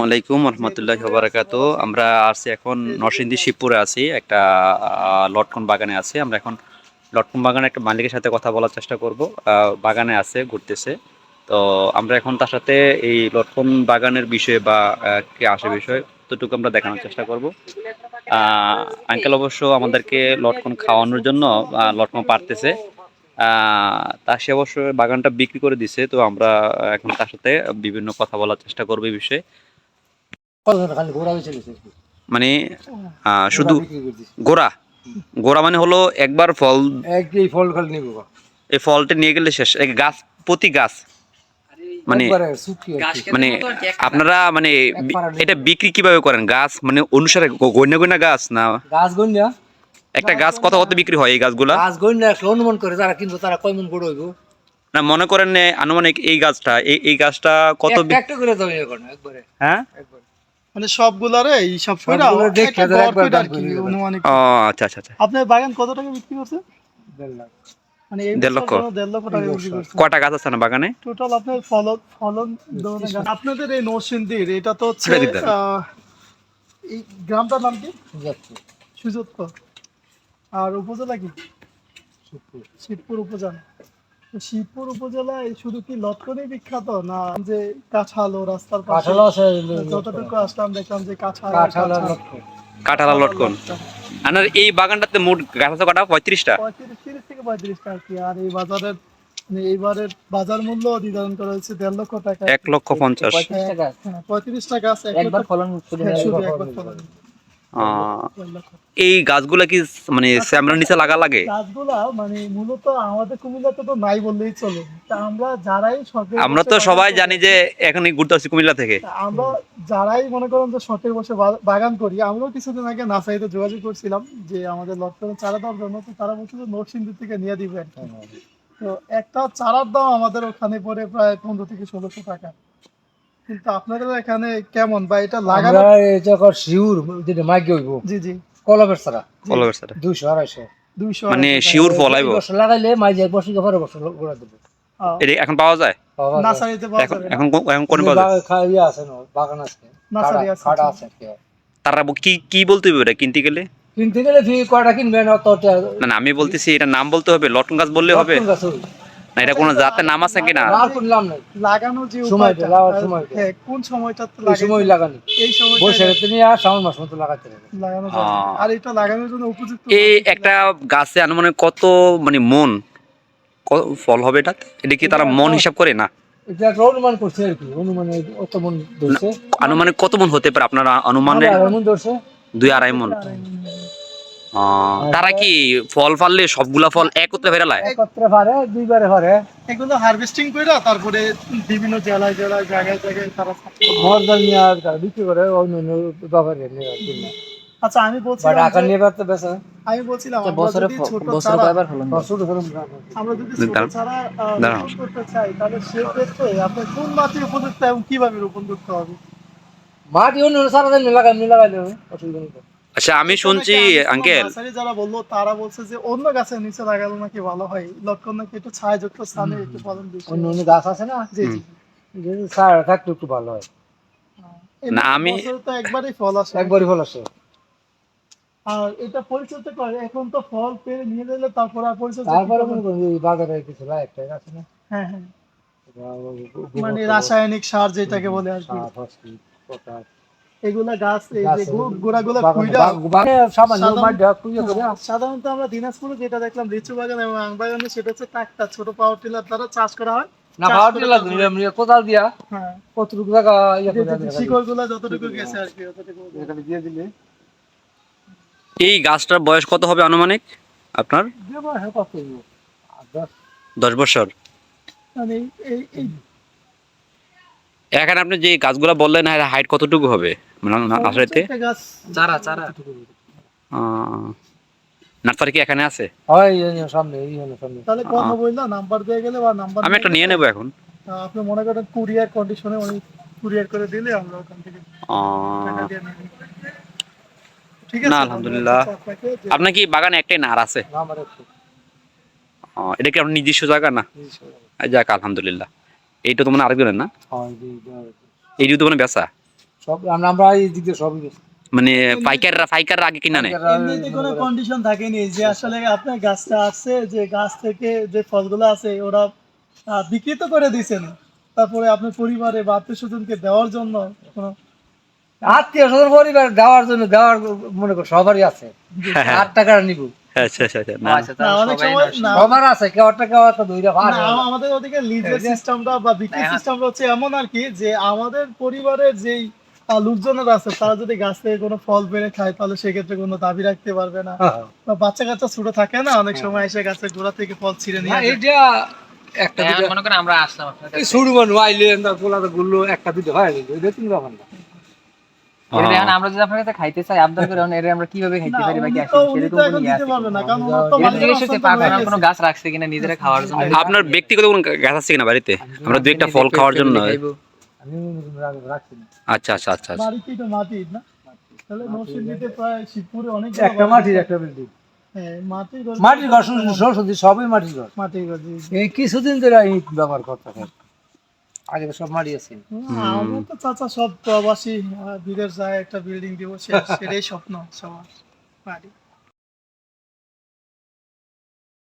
আসসালামু আলাইকুম রহমতুল্লাহ বারাকাত আমরা আছি এখন নরসিংদী শিবপুরে আছি, একটা লটকন বাগানে আছি। আমরা এখন লটকন বাগানে একটা মালিকের সাথে কথা বলার চেষ্টা করব। বাগানে আছে, ঘুরতেছে। তো আমরা এখন তার সাথে এই লটকন বাগানের বিষয়ে বা কে আসে বিষয়ে ততটুকু আমরা দেখানোর চেষ্টা করব। আঙ্কেল অবশ্য আমাদেরকে লটকন খাওয়ানোর জন্য লটকন পারতেছে। তা সে অবশ্য বাগানটা বিক্রি করে দিছে। তো আমরা এখন তার সাথে বিভিন্ন কথা বলার চেষ্টা করব এই বিষয়ে। মানে শুধু গোড়া? গোড়া মানে হলো একবার ফল এই ফল এই ফলটা নিয়ে গেলে শেষ। এই গাছ প্রতি গাছ। মানে মানে আপনারা মানে এটা বিক্রি কীভাবে করেন? গাছ মানে অনুসারে গ- গইনা গইনা গাছ না? গাছ গন্যা একটা গাছ কত কত বিক্রি হয় এই গাছগুলা? গাছ একটা অনুমান করে যারা কিনবো তারা কয় মন গড় হইব? না মনে করেন নে, আনুমানিক এই গাছটা এই এই গাছটা কত একটা করে এখন একবারে। হ্যাঁ? একবারে। মানে সবগুলারে দেখে একবার আর কি, অনুমানিক ও আচ্ছা আচ্ছা আচ্ছা। আপনার বাগান কত টাকা বিক্রি করছে? লাখ। মানে দেড় লক্ষ? দেড় লক্ষ টাকা বিক্রি করছে। কটা গাছ আছে না বাগানে? টোটাল আপনার ফলন ফলন আপনাদের এই নরসিংদীর এটা তো হচ্ছে এই গ্রামটার নাম কি? আর উপজেলা কি। শিবপুর উপজেলা। শিবপুর উপজেলায় শুধু কি লটকনই বিখ্যাত? না যে কাঁঠাল ও রাস্তার পাশে আছে যতটুকু আসলাম দেখলাম যে কাঁঠাল কাঁঠাল আর লক্ষ্য। কাঁঠালা লটকন। আপনার এই বাগানটাতে মোট গাছ আছে কটা? পঁয়ত্রিশটা? পঁয়ত্রিশ তিরিশ থেকে পঁয়ত্রিশটা আর কি। আর এই বাজারের মানে এইবারের বাজার মূল্য নির্ধারণ করা হয়েছে দেড় লক্ষ টাকা। এক লক্ষ পঞ্চাশ। পঁয়ত্রিশ টাকা হ্যাঁ, পঁয়ত্রিশটা গাছ একবার ফলন শুধু হ্যাঁ, একবার ফলন। এই গাছগুলা কি মানে স্যামরার নিচে লাগা লাগে? গাছগুলা মানে মূলত আমাদের কুমিল্লাতে তো নাই বললেই চলে। তা আমরা যারাই আমরা তো সবাই জানি যে এখন ঘুরতে আসছি কুমিল্লা থেকে। আমরা যারাই মনে করেন যে শখের বসে বাগান করি আমরাও কিছুদিন আগে নাসাইতে যোগাযোগ করছিলাম যে আমাদের লটকনের চারা দেওয়ার জন্য তো তারা বলছিল যে নরসিংদী থেকে নিয়ে দিবে তো একটা চারার দাম আমাদের ওখানে পড়ে প্রায় পনেরো থেকে ষোলোশো টাকা। কিন্তু আপনাদের এখানে কেমন? বা এটা লাগানো শিউর যেটা মাইকে হইব। জি জি। কলমের ছাড়া। কলমের সাথে দুইশো আড়াইশো। দুইশো মানে শিউর বছর লাগাইলে মাইজে পরে বছর গোড়া দেবে। এটা এখন পাওয়া যায়? পাওয়া যায়। এখন এখন কোন পাওয়া যায়? ইয়ে আছে না, বাগান আছে। নার্সারি খাড়া- আছে। খাড়া আছে তারা কি কি বলতে হবে এটা কিনতে গেলে? কিনতে গেলে ফি কয়টা কিনবেন? অত না আমি বলতেছি এটা নাম বলতে হবে লটন গাছ বললে হবে? না এটা কোনো জাতের নাম আছে কিনা? আর কিনলাম না লাগানোর যে লাগানোর আর- সময়টা। হ্যাঁ, কোন সময়টা এই সময় লাগানি। এই বৈশাখে নিয়ে আর শ্রাবণ মাস মতো লাগাতে লাগানো আর এটা লাগানোর জন্য উপযুক্ত এই একটা গাছে আনুমানিক কত মানে মন কত ফল হবে এটা? এটা কি তারা মন হিসাব করে না? অনুমান করছে আর কি অনুমানে অত মন ধরছে? আনুমানিক কত মন হতে পারে আপনারা অনুমানে মন। দুই আড়াই মন। তারা কি ফল ফাললে সবগুলা ফল একত্রে ফেরালায় একত্রে পারে দুইবারে পারে এগুলো হারভেস্টিং করে তারপরে বিভিন্ন জেলায় জেলায় জায়গায় জায়গায় তারা মরদার নিয়ে আর বিক্রি করে অন্য অন্য ব্যাপারে নিয়ে আচ্ছা আমি বাট বলছিলাম আকার নিয়ে বেড়াতে বেসে আমি বলছিলাম আমরা বছরে যদি ছোট বছরে কয়বার ফলন ছোট ছোট আমরা যদি ছোট। চারা রোপণ করতে চাই তাহলে সেই ক্ষেত্রে আপনার কোন মাটি উপযুক্ত এবং কীভাবে রোপণ করতে হবে? মাটি অন্য অন্য সারা দিন লাগাই নিয়ে লাগাইলে অসুবিধা নেই। আচ্ছা আমি শুনছি আঙ্কেল। নার্সারি যারা বলল তারা বলছে যে অন্য গাছের নিচে লাগালে নাকি ভালো হয়। লক্ষণ নাকি একটু ছায়াযুক্ত স্থানে একটু ফলন বেশি অন্য অন্য গাছ আছে না? জি জি। যদি সার থাকলে একটু ভালো হয়। না, আমি- তো একবারই ফল আসে। একবারই ফল আসে। আর এটা পরিচর্যা করে এখন তো ফল পেয়ে নিয়ে গেলে তারপর আর পরিচর্যা তারপরে মনে বাজারে কিছু লাগাই একটা আছে না? হ্যাঁ হ্যাঁ। মানে রাসায়নিক সার যেটাকে বলে আর কি। এগুলা গাছ এই যে গোড়াগুলা সাধারণত আমরা দিনাজপুরে যেটা দেখলাম লিচু বাগান এবং আম বাগানে সেটা হচ্ছে ট্রাক্টর ছোট পাওয়ার টিলার দ্বারা চাষ করা হয়। না পাওয়ার টিলার তারপরে- কোদাল দিয়া হ্যাঁ। কতটুকু জায়গা ইয়ে করে দেওয়া শিকড়গুলা যতটুকু গেছে আর কি এখানে দিয়ে দিলে। এই গাছটার বয়স কত হবে আনুমানিক আপনার? দশ। বছর। মানে এই এই এখানে আপনি যে গাছগুলা বললেন হাইট কতটুকু হবে? নার্সারিতে চারা চারা নার্সারি কি এখানে আছে হয় সামনে এই হলো সামনে তাহলে কথা নাম্বার দিয়ে গেলে বা নাম্বার আমি একটা নিয়ে নেব এখন আপনি মনে করেন কুরিয়ার কন্ডিশনে উনি কুরিয়ার করে দিলে আমরা ওখান থেকে। ঠিক না, আলহামদুলিল্লাহ। আপনার কি বাগানে একটাই নার আছে আমার একটু আহ, এটা কি আপনার নিজস্ব জায়গা না যাক আলহামদুলিল্লাহ এইটা তো মানে আরেকজনের না হয়, এই তো মানে বেচা সব আমরা আমরা এই দিক দিয়ে সবই বেশি মানে পাইকাররা পাইকাররা আগে কিনা নেয়? এমনিতে কোনো কন্ডিশন থাকেনি যে আসলে আপনার গাছটা আসছে যে গাছ থেকে যে ফলগুলো আছে ওরা বিক্রি তো করে দিয়েছেন। তারপরে আপনার পরিবারে বা আত্মীয় স্বজনকে দেওয়ার জন্য কোনো আত্মীয় স্বজন পরিবার দেওয়ার জন্য দেওয়ার মনে কর সবারই আছে। আট টাকা নিব। আচ্ছা আচ্ছা আচ্ছা আচ্ছা আছে আমাদের ওদিকে লিজের সিস্টেমটা বা বিক্রি সিস্টেমটা হচ্ছে এমন আর কি যে আমাদের পরিবারের যেই লোকজনেরা আছে। তারা যদি গাছ থেকে কোনো ফল পেরে খায় তাহলে সেক্ষেত্রে কোনো দাবি রাখতে পারবে না। হ্যাঁ, হ্যাঁ। বা বাচ্চা কাচ্চা ছোট থাকে না অনেক সময় এসে গাছের গোড়া থেকে ফল ছিঁড়ে নিয়ে না, একটা এখন মনে করেন আমরা আসলাম আপনার এই শুরু মানুষ আইলে তার গোলাটা একটা দুটো হয় এটা না। আমরা যদি আপনার কাছে খাইতে চাই আবদার করে এটা আমরা কীভাবে খাইতে পারি আসলে সেরকম কোনো এটা জিজ্ঞেস করতে না গাছ রাখছে কিনা নিজেরা খাওয়ার জন্য। আপনার ব্যক্তিগত কোনো গাছ আছে কিনা বাড়িতে? আমরা দু একটা ফল খাওয়ার জন্য। আমি রাখছি না। আচ্ছা আচ্ছা আচ্ছা আচ্ছা। বাড়িতেই তো মাটির না? তাহলে নরসিংদীতে প্রায় শিবপুরে অনেক একটা মাটির একটা বিল্ডিং হ্যাঁ, মাটির ঘর। সরস্বতী সবই মাটির ঘর। মাটির। এই কিছুদিন ধরে ইট ব্যবহার করতে হয়। আগে তো সব মাটি আছে। আমার তো চাচা সব প্রবাসী বিদেশ যায় একটা বিল্ডিং দিব সেটাই স্বপ্ন সবার বাড়ি।